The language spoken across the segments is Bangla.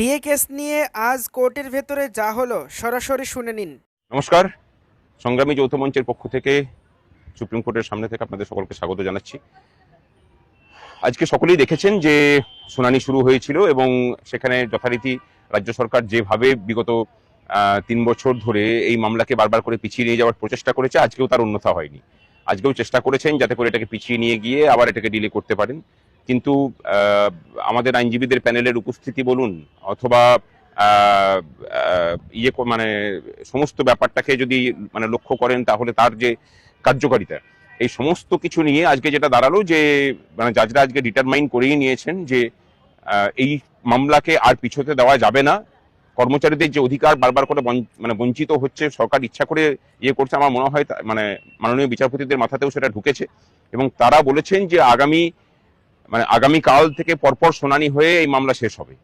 ডিএ কেস নিয়ে আজ কোর্টের ভেতরে যা হলো, সরাসরি শুনে নিন। নমস্কার। সংগ্রামী যৌথ মঞ্চের পক্ষ থেকে সুপ্রিম কোর্টের সামনে থেকে আপনাদের সকলকে স্বাগত জানাচ্ছি। আজকে সকলেই দেখেছেন যে শুনানি শুরু হয়েছিল এবং সেখানে যথারীতি রাজ্য সরকার যেভাবে বিগত তিন বছর ধরে এই মামলাকে বারবার করে পিছিয়ে নিয়ে যাওয়ার প্রচেষ্টা করেছে, আজকেও তার অন্যথা হয়নি। আজকেও চেষ্টা করেছেন যাতে করে এটাকে পিছিয়ে নিয়ে গিয়ে আবার এটাকে ডিলে করতে পারেন। কিন্তু আমাদের আইনজীবীদের প্যানেলের উপস্থিতি বলুন, অথবা ইয়ে মানে সমস্ত ব্যাপারটাকে যদি মানে লক্ষ্য করেন তাহলে তার যে কার্যকারিতা, এই সমস্ত কিছু নিয়ে আজকে যেটা দাঁড়াল যে মানে জাজরা আজকে ডিটারমাইন করেই নিয়েছেন যে এই মামলাকে আর পিছোতে দেওয়া যাবে না। কর্মচারীদের যে অধিকার বারবার করে মানে বঞ্চিত হচ্ছে, সরকার ইচ্ছা করে ইয়ে করছে, আমার মনে হয় মানে মাননীয় বিচারপতিদের মাথাতেও সেটা ঢুকেছে। এবং তারা বলেছেন যে আগামী মানে আগামী কাল থেকে পরপর শুনানি হয়ে এই মামলা শেষ হবে।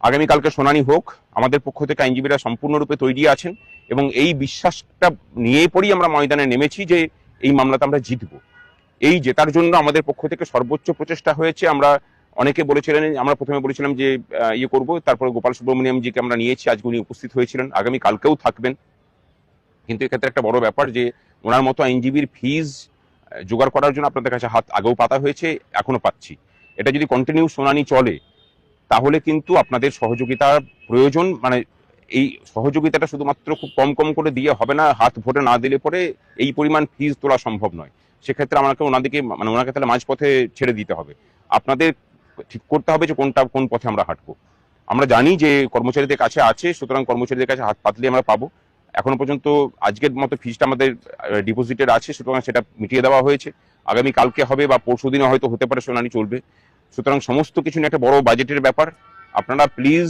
আগামীকালকে শুনানি হোক, আমাদের পক্ষ থেকে আইনজীবীরা সম্পূর্ণরূপে তৈরি আছেন এবং এই বিশ্বাসটা নিয়ে পরেই আমরা ময়দানে নেমেছি যে এই মামলাটা আমরা জিতব। এই জেতার জন্য আমাদের পক্ষ থেকে সর্বোচ্চ প্রচেষ্টা হয়েছে। আমরা অনেকে বলেছিলেন, আমরা প্রথমে বলেছিলাম যে ইয়ে করব, তারপরে গোপাল সুব্রমণিয়ামজিকে আমরা নিয়েছি, আজকে উনি উপস্থিত হয়েছিলেন। আগামী কালকেও থাকবেন। কিন্তু এক্ষেত্রে একটা বড় ব্যাপার যে, ওনার মতো আইনজীবীর ফিজ জোগাড় করার জন্য আপনাদের কাছে হাত আগেও পাতা হয়েছে, এখনও পাচ্ছি। এটা যদি কন্টিনিউ শুনানি চলে, তাহলে কিন্তু আপনাদের সহযোগিতার প্রয়োজন মানে এই সহযোগিতাটা শুধুমাত্র খুব কম কম করে দিয়ে হবে না, হাত ভোটে না দিলে পরে এই পরিমাণ ফিজ তোলা সম্ভব নয়। সেক্ষেত্রে আমাকে ওনাদেরকে মানে ওনাকে তাহলে মাঝপথে ছেড়ে দিতে হবে। আপনাদের ঠিক করতে হবে যে কোনটা, কোন পথে আমরা হাঁটবো। আমরা জানি যে কর্মচারীদের কাছে আছে, সুতরাং কর্মচারীদের কাছে হাত পাতলে আমরা পাবো। এখনও পর্যন্ত আজকের মতো ফিজটা আমাদের ডিপোজিটেড আছে, সুতরাং সেটা মিটিয়ে দেওয়া হয়েছে। আগামী কালকে হবে বা পরশু দিনে হয়তো হতে পারে শুনানি চলবে। সুতরাং সমস্ত কিছু নিয়ে একটা বড় বাজেটের ব্যাপার। আপনারা প্লিজ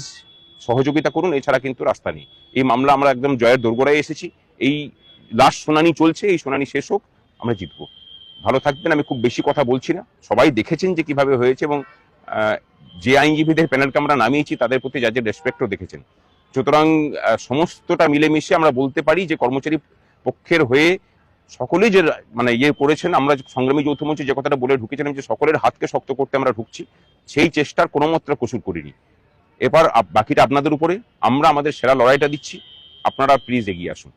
সহযোগিতা করুন, এছাড়া কিন্তু রাস্তা নেই। এই মামলা আমরা একদম জয়ের দোরগোড়ায় এসেছি। এই লাস্ট শুনানি চলছে, এই শুনানি শেষ হোক, আমরা জিতবো। ভালো থাকবেন, আমি খুব বেশি কথা বলছি না। সবাই দেখেছেন যে কীভাবে হয়েছে এবং যে আইনজীবীদের প্যানেলকে আমরা নামিয়েছি, তাদের প্রতি যাদের রেসপেক্টও দেখেছেন। সুতরাং সমস্তটা মিলেমিশে আমরা বলতে পারি যে কর্মচারী পক্ষের হয়ে সকলেই যে মানে ইয়ে করেছেন, আমরা সংগ্রামী যৌথ মঞ্চে যে কথাটা বলে ঢুকেছিলাম যে সকলের হাতকে শক্ত করতে আমরা ঢুকছি, সেই চেষ্টার কোনো মাত্রা কসুর করিনি। এবার বাকিটা আপনাদের উপরে, আমরা আমাদের সেরা লড়াইটা দিচ্ছি। আপনারা প্লিজ এগিয়ে আসুন।